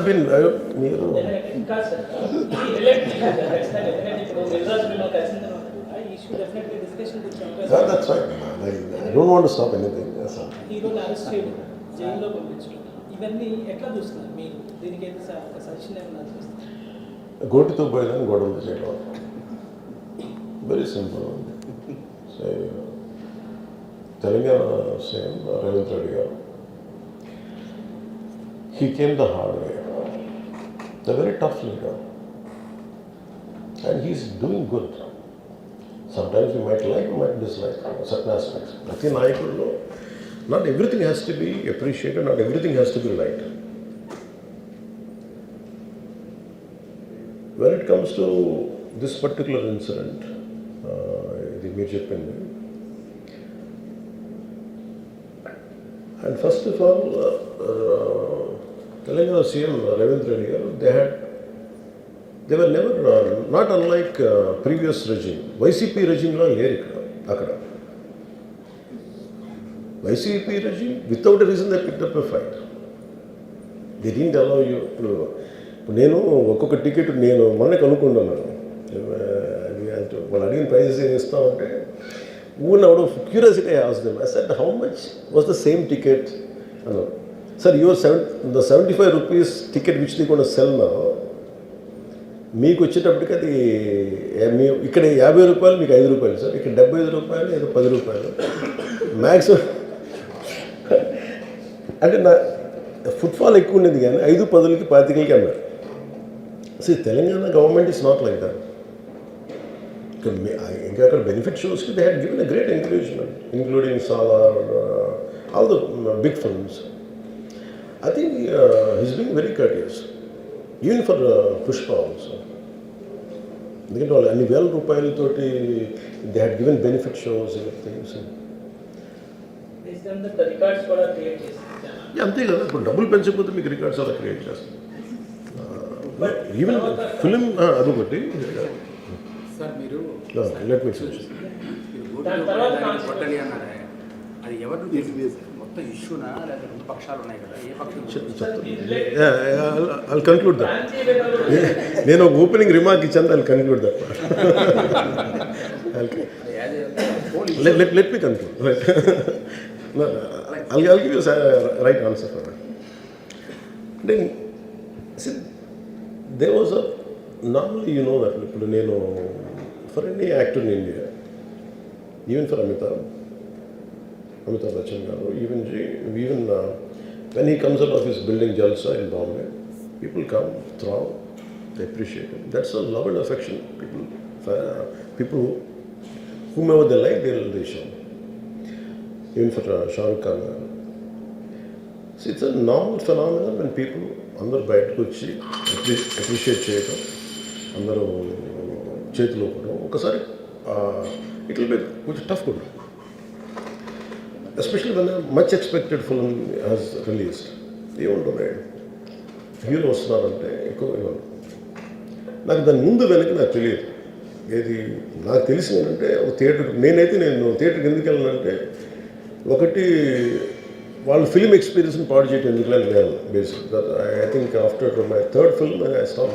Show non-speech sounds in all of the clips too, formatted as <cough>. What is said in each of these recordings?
Been మీరు. ఇంకా sir ఇది రిలేట్ ఖచ్చితంగా ఎందుకంటే ఇప్పుడు మిర్జాస్ బిల్ కలిసిన తర్వాత ఈ ఇష్యూ డెఫినెట్లీ డిస్కషన్ కూర్చో అవకాశం that's right I don't want stop anything హీరోని అరెస్ట్ చేయడం జైల్లో పంపించడం ఇవన్నీ ఎట్లా చూస్తున్నారు? మీరు దీనికి అయితే స- ఒక సజెషన్ ఏమన్నా చూస్తారు గోటితో పోయేదాన్ని గొడవలు చేయడం very simple so Telangana same Revanth Reddy గారు he came the hard way the very tough leader and he's doing good sometimes you might like might dislike certain aspects ప్రతి నాయకుల్లో not everything has to be appreciated not everything has to be right when it comes to this particular incident, uh, ఇది మీరు చెప్పింది and first of all Telangana CM Revanth Reddy గారు they had they were never not unlike previous regime YCP రెజింగ్లో లేరు ఇక్కడ అక్కడ YCP regime without reason they pick up a fight they didn't allow you ఇప్పుడు నేను ఒక్కొక్క ticket నేను మొన్నే కనుక్కున్నాను. వాళ్ళు అడిగిన ప్రైజెస్ ఏం ఇస్తామంటే ఊరిని అవడం curiosity has them I said how much was the same ticket అన్నారు. Sir your seven the seventy five rupees ticket which they కూడా సెల్ నా మీకు వచ్చేటప్పటికి అది మీ ఇక్కడ యాభై రూపాయలు మీకు ఐదు రూపాయలు. సార్ ఇక్కడ డెబ్బై ఐదు రూపాయలు ఏదో పది రూపాయలు. మ్యాక్సిమం <laughs> అంటే నా ఫుట్ఫాల్ ఎక్కువ ఉండేది కానీ ఐదు పదులకి పాతికలకి అన్నారు. So Telangana government is not like that ఇంకా అక్కడ benefit shows they had given a great encouragement including Salaar all the big films I think his been very cautious even for Pushpa also ఎందుకంటే వాళ్ళు అన్ని వేల రూపాయలతోటి they had given benefit shows things అంతే కదా ఇప్పుడు డబ్బులు పెంచకపోతే మీకు రికార్డ్స్ అలా క్రియేట్ చేస్తారు ఈవెన్ ఫిలిం అదొకటి సార్ మీరు లెట్ మీ ఫినిష్ మీరు ఓటు దాని తర్వాత వేయడానికి కొట్టని అన్నారే? అది ఎవరు మొత్తం ఇష్యూనా? లేదా రెండు పక్షాలు ఉన్నాయి కదా ఏ పక్షం? ఐ కన్క్లూడ్ దట్ నేను ఒక ఓపెనింగ్ రిమార్క్ ఇచ్చాను I conclude that a right answer for that. Then, see, there was a, normally you know that, ఇప్పుడు నేను for any actor in India, even for Amitabh, Amitabh Bachchan garu, even, even uh, when he comes out of his building Jalsa in Bombay, people come, throw, they appreciate it. That's a love and affection. People, uh, people who whomever they like, they'll they show. Even for uh, Shah Rukh Khan. See, it's a normal phenomenon when people అందరూ బయటకు వచ్చి appreciate చేయటం అందరూ చేతిలో కూడా ఒకసారి it will be కొంచెం tough కూడా especially one much expected film has released ఏముంటుంది హీరో వస్తున్నారంటే ఎక్కువ నాకు దాని ముందు వెనక నాకు తెలియదు. ఏది నాకు తెలిసింది ఏంటంటే ఒక థియేటర్ నేనైతే నేను థియేటర్కి ఎందుకు వెళ్ళానంటే ఒకటి వాళ్ళు ఫిల్మ్ ఎక్స్పీరియన్స్ని పాడు చేయటం ఎందుకు నేను basic I think after my third film I stop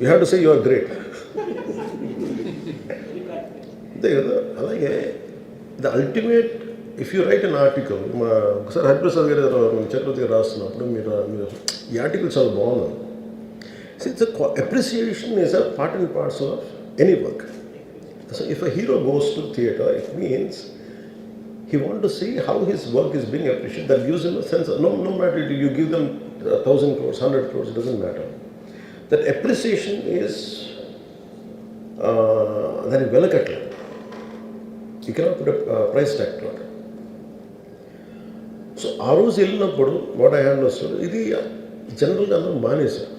you have to say you are great అంతే కదా అలాగే the ultimate if you write an article మా ఒకసారి హరిప్రసాద్ గారు చక్రవర్తి గారు రాస్తున్నప్పుడు మీరు మీరు ఈ ఆర్టికల్ చాలా బాగుంది it's appreciation is a part and parts of any work so if a hero goes to theatre it means he want to see how his work is being appreciated. That gives him a sense. Of, no, no matter if you give them a thousand crores, hundred crores, it doesn't matter. That appreciation is uh, దానికి వెలకట్లేదు You cannot put a uh, price so ఆ రోజు వెళ్ళినప్పుడు what I hand వస్తుంది ఇది జనరల్గా అందరూ మానేశారు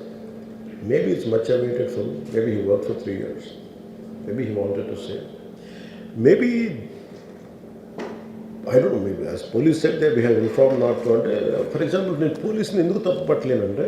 maybe it's much awaited for maybe he work for three years maybe he wanted to say maybe I don't maybe as police said they behave inform not అంటే for example నేను పోలీస్ని ఎందుకు తప్పు పట్టలేనంటే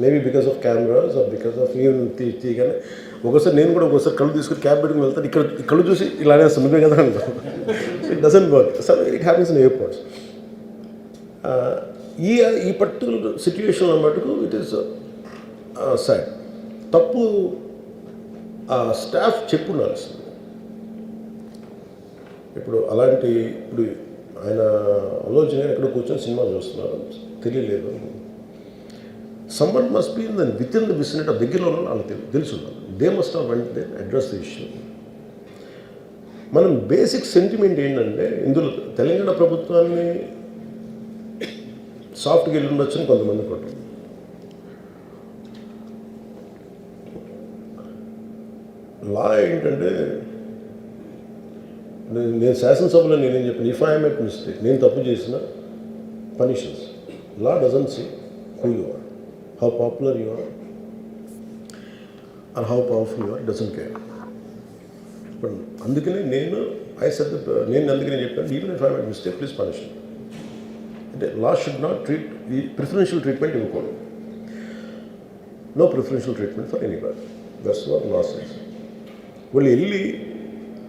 Maybe because of cameras or because of even తీయగానే ఒకసారి నేను కూడా ఒకసారి కళ్ళు తీసుకుని క్యాబ్ పెట్టుకుని వెళ్తాను. ఇక్కడ కళ్ళు చూసి ఇలానే వస్తుంది. నువ్వే కదా అంటాను it doesn't work so it happens in airports ఈ ఈ పర్టికులర్ సిచ్యువేషన్లో మటుకు ఇట్ ఈస్ సైడ్ తప్పు uh, ఆ స్టాఫ్ చెప్పు ఉండాల్సింది ఇప్పుడు అలాంటి ఇప్పుడు ఆయన ఆలోచన ఎక్కడ కూర్చొని సినిమా చూస్తున్నారు. తెలియలేదు. Someone must be in then with in the vicinity ఆ దగ్గరలో ఉన్న వాళ్ళకి తెలు- తెలుసు they must of went they address the issue మనం బేసిక్ సెంటిమెంట్ ఏంటంటే ఇందులో తెలంగాణ ప్రభుత్వాన్ని సాఫ్ట్గా వెళ్ళి ఉండొచ్చని కొంతమంది కొట్టారు. లా ఏంటంటే నేను నేను శాసనసభలో నేనేం చెప్పాను ఇఫ్ ఐఎమ్ ఎట్ మిస్టేక్ నేను తప్పు చేసిన punishments law doesn't see who you are how popular you are are how powerful you are doesn't care ఇప్పుడు అందుకనే నేను ఐ సెట్ నేను అందుకనే చెప్పాను even if I at mistake please punish అంటే లా షుడ్ నాట్ ట్రీట్ ఈ preferential treatment ఇవ్వకూడదు. No preferential treatment for anybody that's what law sense వాళ్ళు వెళ్ళి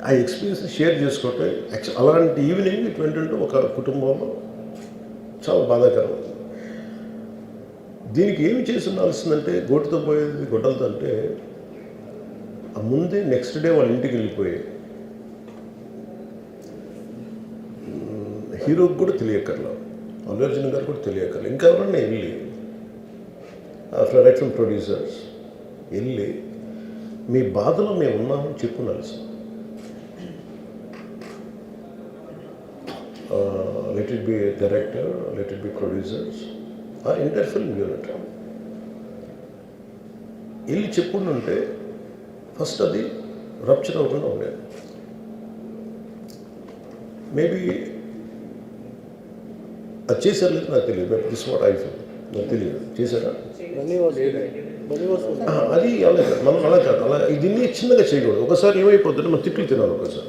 ఆ- ఎక్స్పీరియన్స్ షేర్ చేసుకోవటం అలాంటి ఈవినింగ్ ట్వంటీ ఒక కుటుంబంలో చాలా బాధాకరం. దీనికి ఏమి చేసి ఉండాల్సిందంటే గోటుతో పోయేది గొడ్డలతో అంటే ఆ ముందే నెక్స్ట్ డే వాళ్ళ ఇంటికి వెళ్ళిపోయే హీరోకి కూడా తెలియక్కర్లేదు అల్లు అర్జున్ గారు కూడా తెలియకర్లా ఇంకా ఎవరన్నా వెళ్ళి రైట్ ఫ్రమ్ ప్రొడ్యూసర్స్ వెళ్ళి మీ బాధలో మేము ఉన్నామని let it be director let it be producers ఆ ఇంటర్ ఫిల్మ్ యూనిట్ వెళ్ళి చెప్పుంటే ఫస్ట్ అది రప్చర్ అవ్వకుండా ఉండేది. మేబీ అది చేశారు లేదు నాకు తెలియదు దిస్ వాట్ ఐ ఫీల్ నాకు తెలియదు. చేశారా? అది అలా కాదు. మనం అలా కాదు అలా దీన్ని చిన్నగా చేయకూడదు. ఒకసారి ఏమైపోతుందంటే మనం తిట్లు తినాలి ఒకసారి.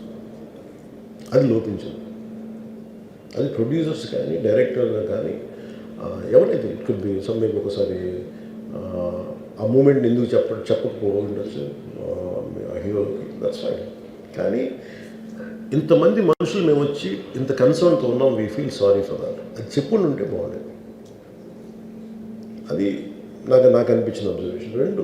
అది లోపించింది. అది ప్రొడ్యూసర్స్ కానీ డైరెక్టర్ కానీ ఎవరైతే ఇట్ కుడ్ బి సమ్ మీకు ఒకసారి ఆ, ఆ మూమెంట్ ఎందుకు చెప్ప చెప్పకపోవచ్చు హీరోకి దట్స్ ఫైన్ కానీ ఇంతమంది మనుషులు మేము వచ్చి ఇంత కన్సర్న్తో ఉన్నాం we feel sorry for that అది చెప్పుండి ఉంటే బాగుండేది. అది నాకు నాకు అనిపించిన అబ్జర్వేషన్ రెండు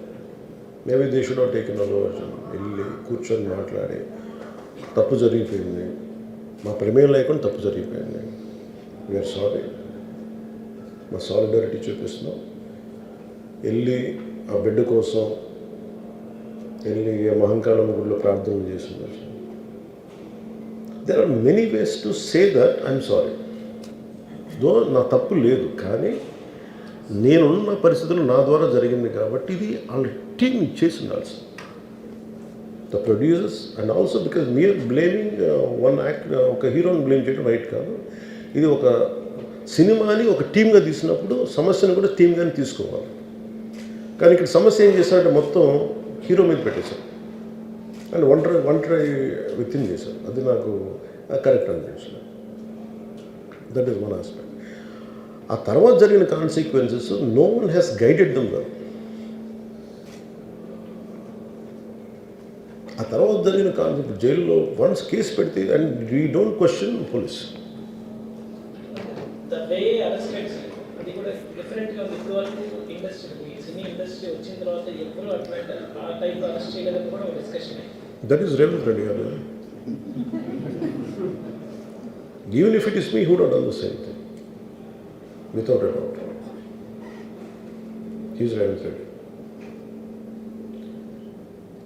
maybe they should not take అలోచన వెళ్ళి కూర్చొని మాట్లాడి తప్పు జరిగిపోయింది. మా ప్రమేయం లేకుండా తప్పు జరిగిపోయింది. వీఆర్ సారీ మా సాలిడారిటీ చూపిస్తున్నాం. వెళ్ళి ఆ బిడ్డ కోసం వెళ్ళి ఆ మహంకాళం గుడిలో ప్రార్థన చేస్తున్నారు there are many ways to say that I'm sorry though నా తప్పు లేదు కానీ నేనున్న పరిస్థితులు నా ద్వారా జరిగింది కాబట్టి ఇది ఆల్రెడీ వాళ్ళ టీం చేసి the producers and also because మీరు బ్లేమింగ్ వన్ యాక్ట్ ఒక హీరోని బ్లేమ్ చేయడం రైట్ కాదు. ఇది ఒక సినిమాని ఒక టీమ్గా తీసినప్పుడు సమస్యను కూడా టీమ్గానే తీసుకోవాలి. కానీ ఇక్కడ సమస్య ఏం చేశారంటే మొత్తం హీరో మీద పెట్టేశారు. అండ్ ఒంటరి ఒంటరి వ్యక్తిని చేశారు. అది నాకు కరెక్ట్ అనిపించింది. దట్ ఈస్ వన్ ఆస్పెక్ట్ ఆ తర్వాత జరిగిన consequences no one has guided them well ఆ తర్వాత జరిగిన కాన్సెప్ట్ జైల్లో వన్స్ కేసు పెడితే and we don't question police the way arrested అది కూడా డిఫరెంట్గా ఉంది ఇప్పుడు వరకు ఇండస్ట్రీ ఈ సినీ ఇండస్ట్రీ వచ్చిన తర్వాత ఎప్పుడూ అటువంటి ఆ టైప్ అరెస్ట్ చేయలేదని కూడా ఒక discussion that is Revanth Reddy garu even if it is me who డోట్ done the same thing without a doubt he's Revanth Reddy నే-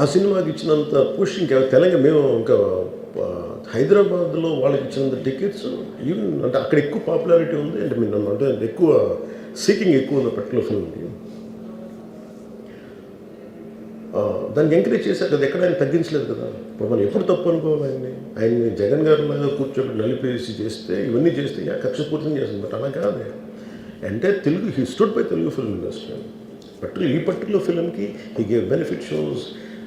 ఆ సినిమాకి ఇచ్చినంత పుష్ ఇంకా తెలంగాణ మేము ఇంకా హైదరాబాద్లో వాళ్ళకి ఇచ్చినంత టికెట్స్ ఈవెన్ అంటే అక్కడ ఎక్కువ పాపులారిటీ ఉంది. అంటే మీరు నన్ను అంటే ఎక్కువ సీకింగ్ ఎక్కువ ఉంది పర్టికులర్ ఫిల్మ్కి దాన్ని ఎంకరేజ్ చేశారు కదా ఎక్కడ ఆయన తగ్గించలేదు కదా? ఇప్పుడు మనం ఎప్పుడు తప్పు అనుకోవాలి ఆయన్ని? ఆయన్ని జగన్ గారి లాగా కూర్చోబెట్టి నలిపేసి చేస్తే ఇవన్నీ చేస్తే యా కక్షపూర్తం చేస్తుంది. బట్ అలా కాదు. అంటే Telugu he stood by Telugu film industry particular ఈ పర్టికులర్ ఫిల్మ్కి హీ గేవ్ బెనిఫిట్ షోస్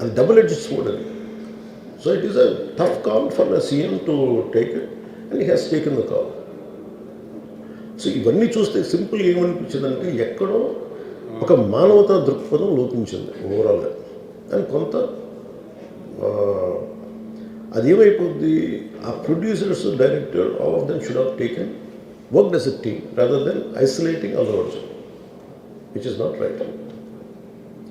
అది డబుల్ ఎడ్జ్ స్వోర్డ్ అది. So it is a tough call for the CM to take it and he has taken the call so ఇవన్నీ చూస్తే simple ఏమనిపించిందంటే ఎక్కడో ఒక మానవతా దృక్పథం లోపించింది ఓవరాల్గా అండ్ కొంత అదేమైపోద్ది అది ఏమైపోద్ది? ఆ producers director all of them should have taken work does a team rather than isolating Allu Arjun which is not right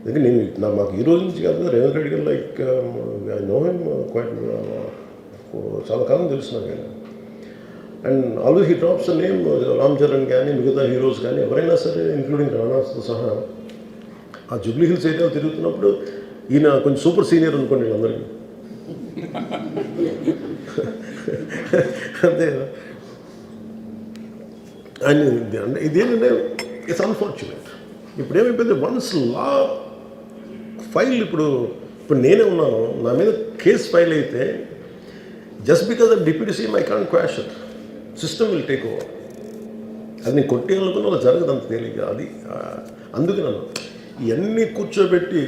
ఎందుకంటే నేను నా మాకు ఈ రోజు నుంచి కాదు Revanth Reddy garu like I know him quite చాలా కాలం తెలుసు నాకు ఆయన. And always he drops name Ram Charan కానీ మిగతా హీరోస్ కానీ ఎవరైనా సరే ఇంక్లూడింగ్ రాణాస్తో సహా ఆ జూబ్లీ హిల్స్ ఏరియాలో తిరుగుతున్నప్పుడు ఈయన కొంచెం సూపర్ సీనియర్ అనుకోండి అందరికీ. అంతే అండ్ ఇది ఇదేంటంటే ఇట్స్ అన్ఫార్చునేట్ ఇప్పుడు ఏమైపోయింది వన్స్ లా ఫైల్ ఇప్పుడు ఇప్పుడు నేనే ఉన్నాను. నా మీద కేసు ఫైల్ అయితే just because of deputy CM I can question system will take over అది నేను కొట్టేయాలనుకున్న వాళ్ళు జరగదు అంత తేలిక. అది అందుకే నన్ను ఇవన్నీ కూర్చోబెట్టి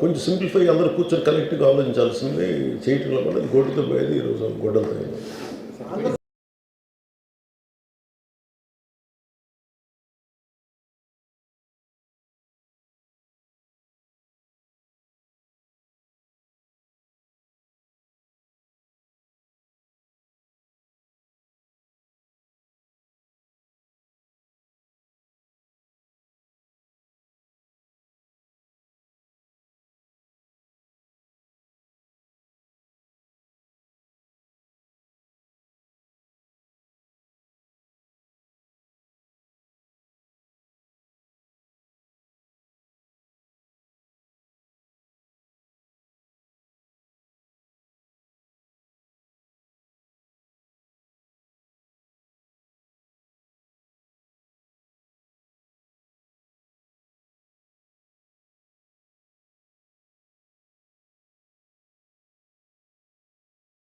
కొంచెం సింప్లిఫై అందరూ కూర్చొని కలెక్టివ్గా ఆలోచించాల్సింది చేయటంలో కూడా గోటుతో పోయేది ఈరోజు గొడ్డలతో అయింది.